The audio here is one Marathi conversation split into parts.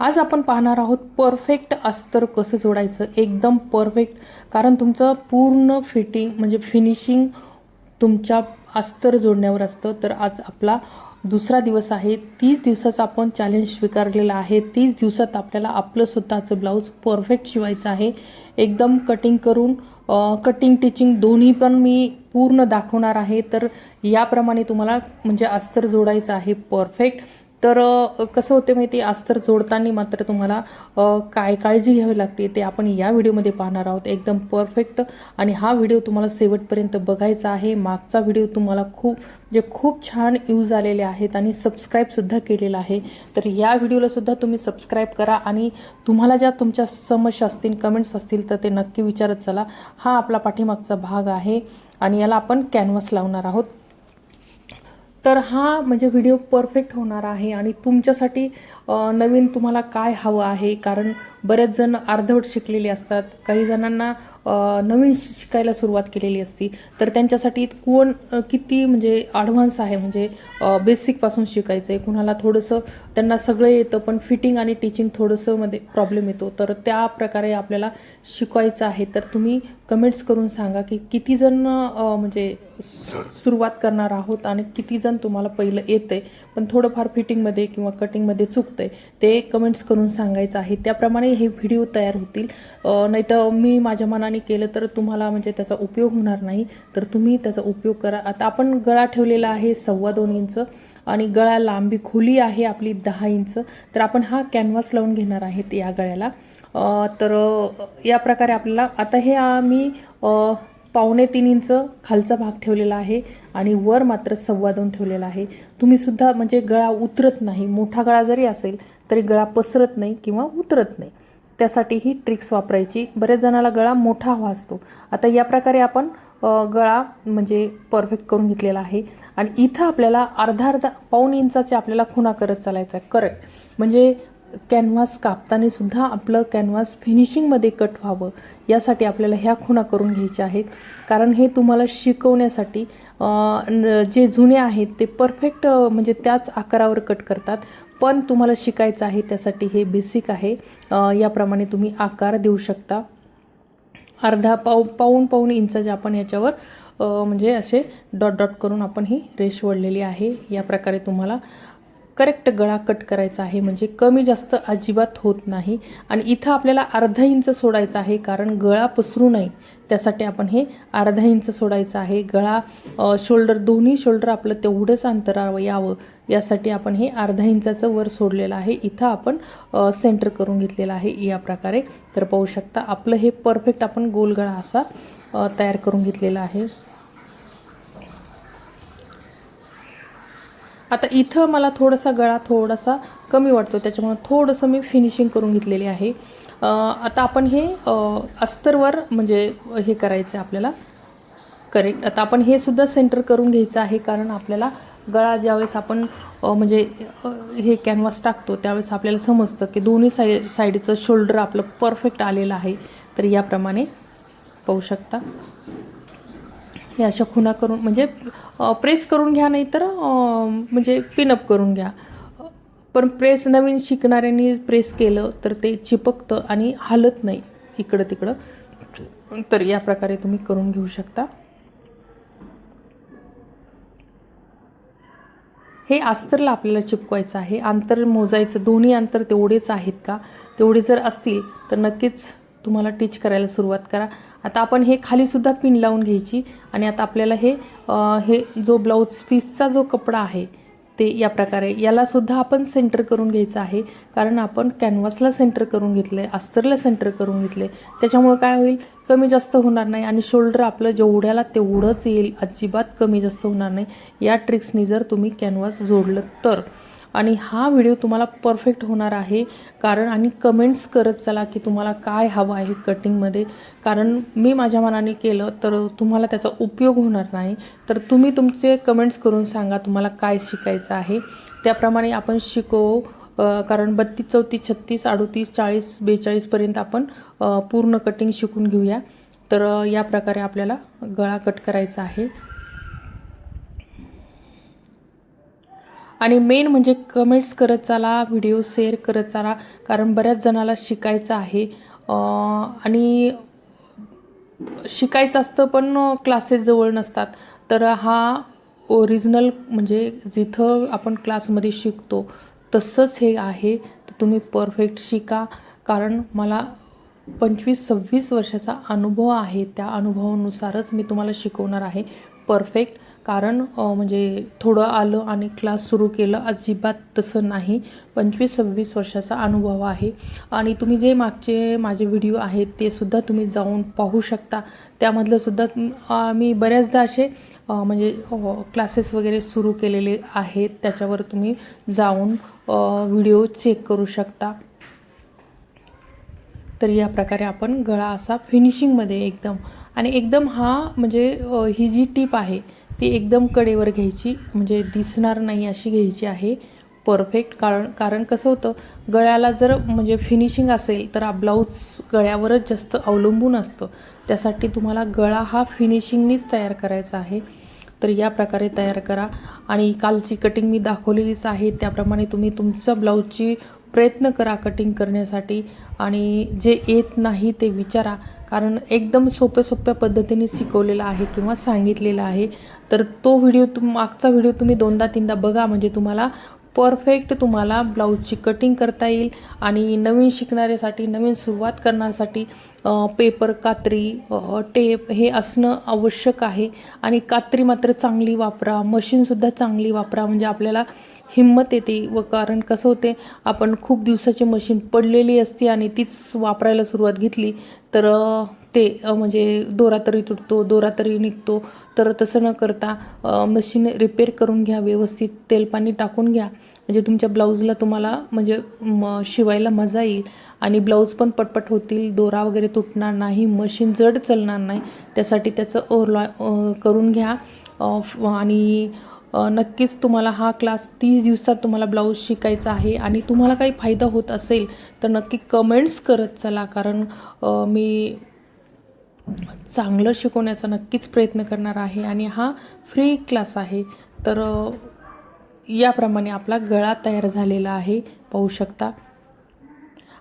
आज आपण पाहणार आहोत परफेक्ट अस्तर कसं जोडायचं? एकदम परफेक्ट कारण तुमचं पूर्ण फिटिंग म्हणजे फिनिशिंग तुमच्या अस्तर जोडण्यावर असतं. तर आज आपला दुसरा दिवस आहे. तीस दिवसाचा आपण चॅलेंज स्वीकारलेला आहे. तीस दिवसात आपल्याला आपलं स्वतःचं ब्लाऊज परफेक्ट शिवायचं आहे. एकदम कटिंग करून कटिंग टिचिंग दोन्ही पण मी पूर्ण दाखवणार आहे. तर याप्रमाणे तुम्हाला म्हणजे अस्तर जोडायचं आहे परफेक्ट तर कसं होते माहिती अस्तर जोडताना मात्र तुम्हाला काय काळजी घ्यावी लागते ते आपण या व्हिडिओमध्ये पाहणार आहोत. एकदम परफेक्ट. आणि हा व्हिडिओ तुम्हाला शेवटपर्यंत बघायचा आहे. मागचा व्हिडिओ तुम्हाला खूप जे खूप छान यूज आलेले आहेत आणि सबस्क्राईबसुद्धा केलेला आहे. तर या व्हिडिओलासुद्धा तुम्ही सबस्क्राईब करा आणि तुम्हाला ज्या तुमच्या समस्या असतील कमेंट्स असतील तर ते नक्की विचारत चला. हा आपला पाठीमागचा भाग आहे आणि याला आपण कॅनव्हास लावणार आहोत. तर हा म्हणजे व्हिडिओ परफेक्ट होणार आहे आणि तुमच्यासाठी नवीन तुम्हाला काय हवं आहे? कारण बरेच जण अर्धवट शिकलेले असतात. काही जणांना नवीन शिकायला सुरुवात केलेली असती. तर त्यांच्यासाठी कोण किती म्हणजे ॲडव्हान्स आहे? म्हणजे बेसिकपासून शिकायचं आहे कुणाला थोडंसं त्यांना सगळं येतं पण फिटिंग आणि टीचिंग थोडंसं मध्ये प्रॉब्लेम येतो. तर त्या प्रकारे आपल्याला शिकवायचं आहे. तर तुम्ही कमेंट्स करून सांगा की किती जण म्हणजे सुरुवात करणार आहोत आणि किती जण तुम्हाला पहिलं येतं आहे पण थोडंफार फिटिंगमध्ये किंवा कटिंगमध्ये चुकतंय ते कमेंट्स करून सांगायचं आहे. त्याप्रमाणे हे व्हिडिओ तयार होतील. नाही तर मी माझ्या मनाने केलं तर तुम्हाला म्हणजे त्याचा उपयोग होणार नाही. तर तुम्ही त्याचा उपयोग करा. आता आपण गळा ठेवलेला आहे सव्वा दोन इंच आणि गळा लांबी खोली आहे आपली दहा इंच. तर आपण हा कॅनव्हास लावून घेणार आहेत या गळ्याला. तर या प्रकारे आपल्याला आता हे मी पावणे तीन इंच खालचा भाग ठेवलेला आहे आणि वर मात्र सव्वा दोन ठेवलेला आहे. तुम्ही सुद्धा म्हणजे गळा उतरत नाही. मोठा गळा जरी असेल तरी गळा पसरत नाही किंवा उतरत नाही. त्यासाठी ही ट्रिक्स वापरायची. बऱ्याच जणाला गळा मोठा हवा असतो. आता या प्रकारे आपण गळा म्हणजे परफेक्ट करून घेतलेला आहे. आणि इथं आपल्याला अर्धा अर्धा पाऊण इंचाचे आपल्याला खुणा करत चालायचा आहे. करेक्ट म्हणजे कॅनव्हास कापताना सुद्धा आपलं कॅनव्हास फिनिशिंगमध्ये कट व्हावं. यासाठी आपल्याला ह्या खुणा करून घ्यायच्या आहेत. कारण हे तुम्हाला शिकवण्यासाठी न- जे जुने आहेत ते परफेक्ट म्हणजे त्याच आकारावर कट करतात. पण तुम्हाला शिकायचं आहे त्यासाठी हे बेसिक आहे. याप्रमाणे तुम्ही आकार देऊ शकता. अर्धा पाऊ पाऊन पाऊन इंचाचे आपण याच्यावर म्हणजे असे डॉट डॉट करून आपण ही रेष वळलेली आहे. या प्रकारे तुम्हाला करेक्ट गळा कट करायचा आहे. म्हणजे कमी जास्त अजिबात होत नाही. आणि इथं आपल्याला अर्धा इंच सोडायचं आहे कारण गळा पसरू नये त्यासाठी आपण हे अर्धा इंच सोडायचं आहे. गळा शोल्डर दोन्ही शोल्डर आपलं तेवढंच अंतरावं यावं. यासाठी आपण हे अर्धा इंचाचं वर सोडलेलं आहे. इथं आपण सेंटर करून घेतलेलं आहे. या प्रकारे. तर पाहू शकता आपलं हे परफेक्ट आपण गोल गळा असा तयार करून घेतलेला आहे. आता इथं मला थोडासा गळा थोडासा कमी वाटतो त्याच्यामुळे थोडंसं मी फिनिशिंग करून घेतलेली आहे. आता आपण हे अस्तरवर म्हणजे हे करायचं आहे आपल्याला. करेक्ट आता आपण हे सुद्धा सेंटर करून घ्यायचं आहे कारण आपल्याला गळा ज्यावेळेस आपण म्हणजे हे कॅनव्हास टाकतो त्यावेळेस आपल्याला समजतं की दोन्ही साई साईडचं शोल्डर आपलं परफेक्ट आलेलं आहे. तर याप्रमाणे पाहू शकता. हे अशा खुणा करून म्हणजे प्रेस करून घ्या नाही तर म्हणजे पिनअप करून घ्या. पण प्रेस नवीन शिकणाऱ्यांनी प्रेस केलं तर ते चिपकतं आणि हलत नाही इकडं तिकडं. तर या प्रकारे तुम्ही करून घेऊ शकता. हे अस्तरला आपल्याला चिपकवायचं आहे. अंतर मोजायचं दोन्ही अंतर तेवढेच आहेत का? तेवढे जर असतील तर नक्कीच तुम्हाला टीच करायला सुरुवात करा. आता आपण हे खालीसुद्धा पिन लावून घ्यायची. आणि आता आपल्याला हे हे जो ब्लाऊज पीसचा जो कपडा आहे ते या प्रकारे यालासुद्धा आपण सेंटर करून घ्यायचं आहे. कारण आपण कॅनव्हासला सेंटर करून घेतलं आहे अस्तरला सेंटर करून घेतलं आहे त्याच्यामुळं काय होईल? कमी जास्त होणार नाही. आणि शोल्डर आपलं जेवढ्याला तेवढंच येईल अजिबात कमी जास्त होणार नाही. या ट्रिक्सनी जर तुम्ही कॅनव्हास जोडलं तर. आणि हा व्हिडिओ तुम्हाला परफेक्ट होणार आहे. कारण आणि कमेंट्स करत चला की तुम्हाला काय हवं आहे कटिंगमध्ये कारण मी माझ्या मनाने केलं तर तुम्हाला त्याचा उपयोग होणार नाही. तर तुम्ही तुमचे कमेंट्स करून सांगा तुम्हाला काय शिकायचं आहे. त्याप्रमाणे आपण शिकवू कारण बत्तीस चौतीस छत्तीस अडोतीस चाळीस बेचाळीसपर्यंत आपण पूर्ण कटिंग शिकून घेऊया. तर या प्रकारे आपल्याला गळा कट करायचा आहे. आणि मेन म्हणजे कमेंट्स करत चाला व्हिडिओ शेअर करत चाला कारण बऱ्याच जणाला शिकायचं आहे. आणि शिकायचं असतं पण क्लासेस जवळ नसतात. तर हा ओरिजिनल म्हणजे जिथं आपण क्लासमध्ये शिकतो तसंच हे आहे. तर तुम्ही परफेक्ट शिका. कारण मला पंचवीस सव्वीस वर्षाचा अनुभव आहे. त्या अनुभवानुसारच मी तुम्हाला शिकवणार आहे. परफेक्ट कारण म्हणजे थोडं आलं आणि क्लास सुरू केलं अजिबात तसं नाही. पंचवीस सव्वीस वर्षाचा अनुभव आहे. आणि तुम्ही जे मागचे माझे व्हिडिओ आहेत ते सुद्धा तुम्ही जाऊन पाहू शकता. त्यामधलं सुद्धा मी बऱ्याचदा असे म्हणजे क्लासेस वगैरे सुरू केलेले आहेत. त्याच्यावर तुम्ही जाऊन व्हिडिओ चेक करू शकता. तर या प्रकारे आपण गळा असा फिनिशिंगमध्ये एकदम. आणि एकदम हा म्हणजे ही जी टीप आहे ती एकदम कडेवर घ्यायची म्हणजे दिसणार नाही अशी घ्यायची आहे. परफेक्ट कारण कारण कसं होतं गळ्याला जर म्हणजे फिनिशिंग असेल तर ब्लाऊज गळ्यावरच जास्त अवलंबून असतं. त्यासाठी तुम्हाला गळा हा फिनिशिंगनीच तयार करायचा आहे. तर या प्रकारे तयार करा. आणि कालची कटिंग मी दाखवलेलीच आहे. त्याप्रमाणे तुम्ही तुमच्या ब्लाऊजची प्रयत्न करा कटिंग करण्यासाठी. आणि जे येत नाही ते विचारा. कारण एकदम सोप्या सोप्या पद्धतीने शिकवलेलं आहे किंवा सांगितलेलं आहे. तर तो व्हिडिओ तुम मागचा व्हिडिओ तुम्ही दोनदा तीनदा बघा. म्हणजे तुम्हाला परफेक्ट तुम्हाला ब्लाऊजची कटिंग करता येईल आणि नवीन शिकणाऱ्यासाठी नवीन सुरुवात करण्यासाठी पेपर कात्री टेप हे असणं आवश्यक आहे. आणि कात्री मात्र चांगली वापरा. मशीनसुद्धा चांगली वापरा. म्हणजे आपल्याला हिंमत येते व कारण कसं होते आपण खूप दिवसाची मशीन पडलेली असते आणि तीच वापरायला सुरुवात घेतली तर ते म्हणजे दोरा तरी तुटतो दोरा तरी निघतो तर तसं न करता मशीन रिपेअर करून घ्या व्यवस्थित तेल पाणी टाकून घ्या. म्हणजे तुमच्या ब्लाऊजला तुम्हाला म्हणजे म शिवायला मजा येईल. आणि ब्लाऊज पण पटपट होतील दोरा वगैरे तुटणार नाही मशीन जड चालणार नाही त्यासाठी त्याचं ओरला करून घ्या. आणि नक्कीच तुम्हाला हा क्लास तीस दिवसात तुम्हाला ब्लाऊज शिकायचा आहे आणि तुम्हाला काही फायदा होत असेल तर नक्की कमेंट्स करत चला. कारण मी चांगलं शिकवण्याचा नक्कीच प्रयत्न करणार आहे आणि हा फ्री क्लास आहे. तर याप्रमाणे आपला गळा तयार झालेला आहे. पाहू शकता.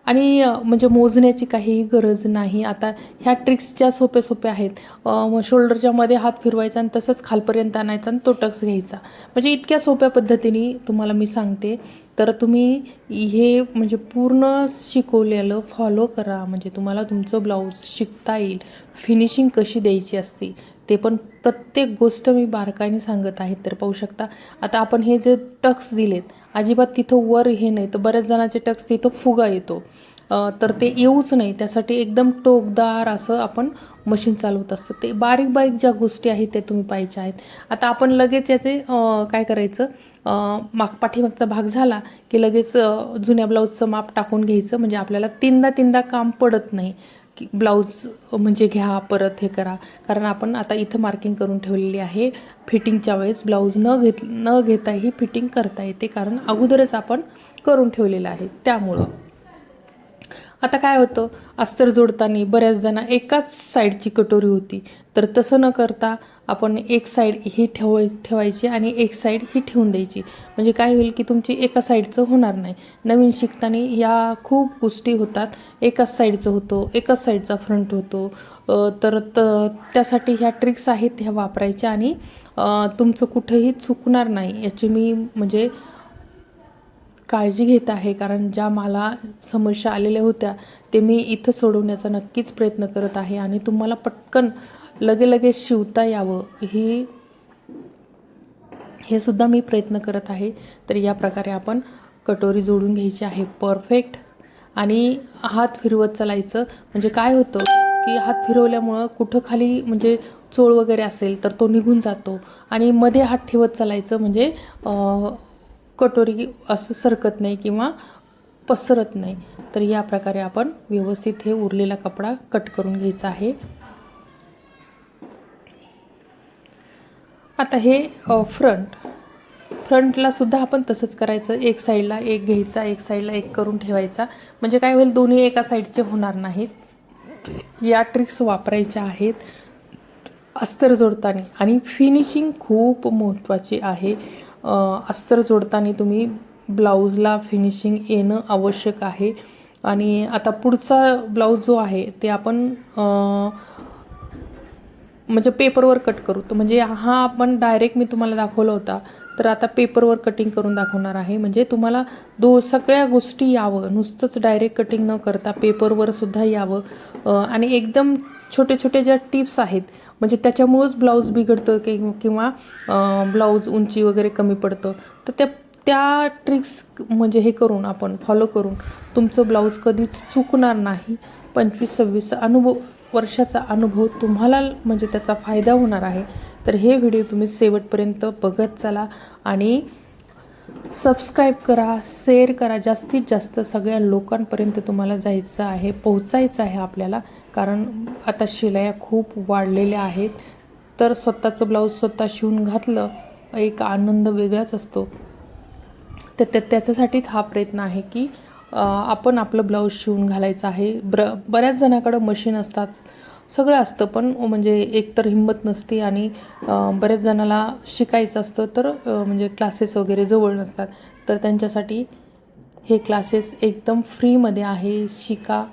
आणि म्हणजे मोजण्याची काहीही गरज नाही. आता ह्या ट्रिक्स ज्या सोप्या सोप्या आहेत शोल्डरच्या मध्ये हात फिरवायचा आणि तसंच खालपर्यंत आणायचा आणि तो टक्स घ्यायचा. म्हणजे इतक्या सोप्या पद्धतीने तुम्हाला मी सांगते. तर तुम्ही हे म्हणजे पूर्ण शिकवलेलं फॉलो करा. म्हणजे तुम्हाला तुमचं ब्लाऊज शिकता येईल. फिनिशिंग कशी द्यायची असते ते पण प्रत्येक गोष्ट मी बारकाईने सांगत आहे तर पाहू शकता. आता आपण हे जे टक्स दिलेत अजिबात तिथं वर हे नाही. तर बऱ्याच जणांचे टक्स तिथं फुगा येतो. तर ते येऊच नाही. त्यासाठी एकदम टोकदार असं आपण मशीन चालवत असतं. ते बारीक बारीक ज्या गोष्टी आहेत त्या तुम्ही पाहिजे आहेत. आता आपण लगेच याचे काय करायचं? माग पाठीमागचा भाग झाला की लगेच जुन्या ब्लाऊजचं माप टाकून घ्यायचं. म्हणजे आपल्याला तीनदा तीनदा काम पडत नाही. की ब्लाऊज म्हणजे घ्या परत हे करा. कारण आपण आता इथं मार्किंग करून ठेवलेली आहे फिटिंगच्या वेळेस ब्लाऊज न घेत न घेताही फिटिंग करता येते. कारण अगोदरच आपण करून ठेवलेलं आहे. त्यामुळं. आता काय होतं? अस्तर जोडताना बऱ्याच जण एकाच साईडची कटोरी होती. तर तसं न करता आपण एक साईड ही ठेवाय ठेवायची आणि एक साईड ही ठेवून द्यायची. म्हणजे काय होईल की तुमची एका साईडचं होणार नाही. नवीन शिकताना या खूप गोष्टी होतात. एकाच साईडचं होतो एकाच साईडचा फ्रंट होतो. तर त त्यासाठी ह्या ट्रिक्स आहेत ह्या वापरायच्या आणि तुमचं कुठंही चुकणार नाही. याची मी म्हणजे काळजी घेत आहे कारण ज्या मला समस्या आलेल्या होत्या ते मी इथं सोडवण्याचा नक्कीच प्रयत्न करत आहे आणि तुम्हाला पटकन लगे लगेच शिवता यावं. ही हे सुद्धा मी प्रयत्न करत आहे. तर या प्रकारे आपण कटोरी जोडून घ्यायची आहे. परफेक्ट आणि हात फिरवत चालायचं. म्हणजे काय होतं की हात फिरवल्यामुळं कुठं खाली म्हणजे चोळ वगैरे असेल तर तो निघून जातो. आणि मध्ये हात ठेवत चालायचं म्हणजे कटोरी असं सरकत नाही किंवा पसरत नाही. तर या प्रकारे आपण व्यवस्थित हे उरलेला कपडा कट करून घ्यायचा आहे. आता हे फ्रंट. फ्रंटला सुद्धा आपण तसंच करायचं. एक साईडला एक घ्यायचा एक साईडला एक करून ठेवायचा. म्हणजे काय होईल दोन्ही एका साईडचे होणार नाहीत. या ट्रिक्स वापरायच्या आहेत. अस्तर जोडताना. आणि फिनिशिंग खूप महत्त्वाची आहे. अस्तर जोडताना तुम्ही ब्लाऊजला फिनिशिंग येणं आवश्यक आहे. आणि आता पुढचा ब्लाऊज जो आहे ते आपण म्हणजे पेपरवर कट करू. तर म्हणजे हा आपण डायरेक्ट मी तुम्हाला दाखवला होता तर आता पेपरवर कटिंग करून दाखवणार आहे. म्हणजे तुम्हाला दो सगळ्या गोष्टी यावं. नुसतंच डायरेक्ट कटिंग न करता पेपरवर सुद्धा यावं. आणि एकदम छोटे छोटे ज्या टिप्स आहेत म्हणजे त्याच्यामुळंच ब्लाऊज बिघडतं की किंवा ब्लाऊज उंची वगैरे कमी पडतं. तर त्या त्या ट्रिक्स म्हणजे हे करून आपण फॉलो करून तुमचं ब्लाऊज कधीच चुकणार नाही. पंचवीस सव्वीस अनुभव वर्षाचा अनुभव तुम्हाला म्हणजे त्याचा फायदा होणार आहे. तर हे व्हिडिओ तुम्ही शेवटपर्यंत बघत चला आणि सबस्क्राईब करा शेअर करा. जास्तीत जास्त सगळ्या लोकांपर्यंत तुम्हाला जायचं आहे पोहोचायचं आहे आपल्याला. कारण आता शिलाया खूप वाढलेल्या आहेत. तर स्वतःचं ब्लाऊज स्वतः शिवून घातलं एक आनंद वेगळाच असतो. तर त्या त्याच्यासाठीच हा प्रयत्न आहे की आपण आपलं ब्लाऊज शिवून घालायचं आहे. ब्र बऱ्याच जणाकडं मशीन असतात. सगळं असतं पण म्हणजे एकतर हिंमत नसते आणि बऱ्याच जणाला शिकायचं असतं. तर म्हणजे क्लासेस वगैरे जवळ नसतात. तर त्यांच्यासाठी हे क्लासेस एकदम फ्रीमध्ये आहे. शिका.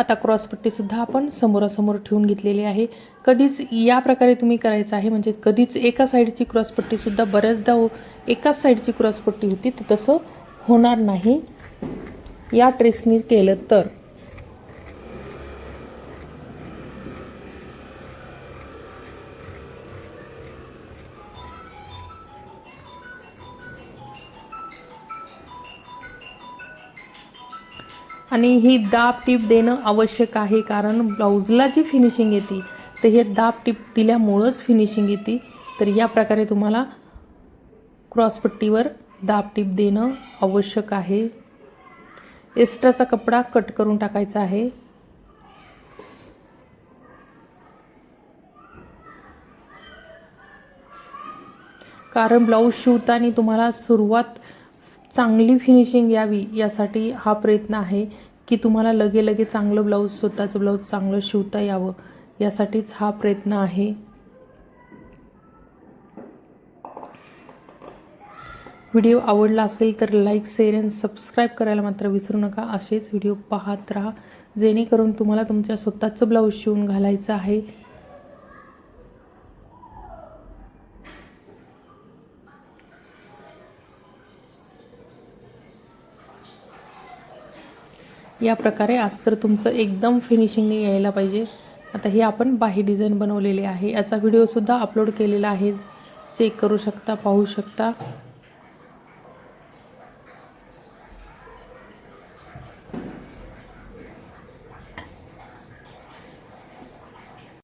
आता क्रॉसपट्टीसुद्धा आपण समोरासमोर ठेवून घेतलेली आहे. कधीच या प्रकारे तुम्ही करायचं आहे म्हणजे कधीच एका साईडची क्रॉसपट्टीसुद्धा बऱ्याचदा हो एकाच साईडची क्रॉसपट्टी होती तर तसं होणार नाही. या ट्रिक्सनी केलं तर. आणि ही दाब टीप देणं आवश्यक आहे कारण ब्लाऊजला जी फिनिशिंग येते तर हे दाब टीप दिल्यामुळंच फिनिशिंग येते. तर या प्रकारे तुम्हाला क्रॉसपट्टीवर दाब टीप देणं आवश्यक आहे. एक्स्ट्राचा कपडा कट करून टाकायचा आहे. कारण ब्लाऊज शिवताना तुम्हाला सुरुवात चांगली फिनिशिंग यावी यासाठी हा प्रयत्न आहे की तुम्हाला लगे लगे चांगलं ब्लाऊज स्वतःचं ब्लाऊज चांगलं शिवता यावं. यासाठीच हा प्रयत्न आहे. व्हिडिओ आवडला असेल तर लाईक शेअर अँड सबस्क्राईब करायला मात्र विसरू नका. असेच व्हिडिओ पाहत राहा. जेणेकरून तुम्हाला तुमच्या स्वतःचं ब्लाऊज शिवून घालायचं आहे. या प्रकारे अस्तर तुमचं एकदम फिनिशिंगने यायला पाहिजे. आता हे आपण बाही डिझाईन बनवलेली आहे. याचा व्हिडिओसुद्धा अपलोड केलेला आहे. चेक करू शकता पाहू शकता.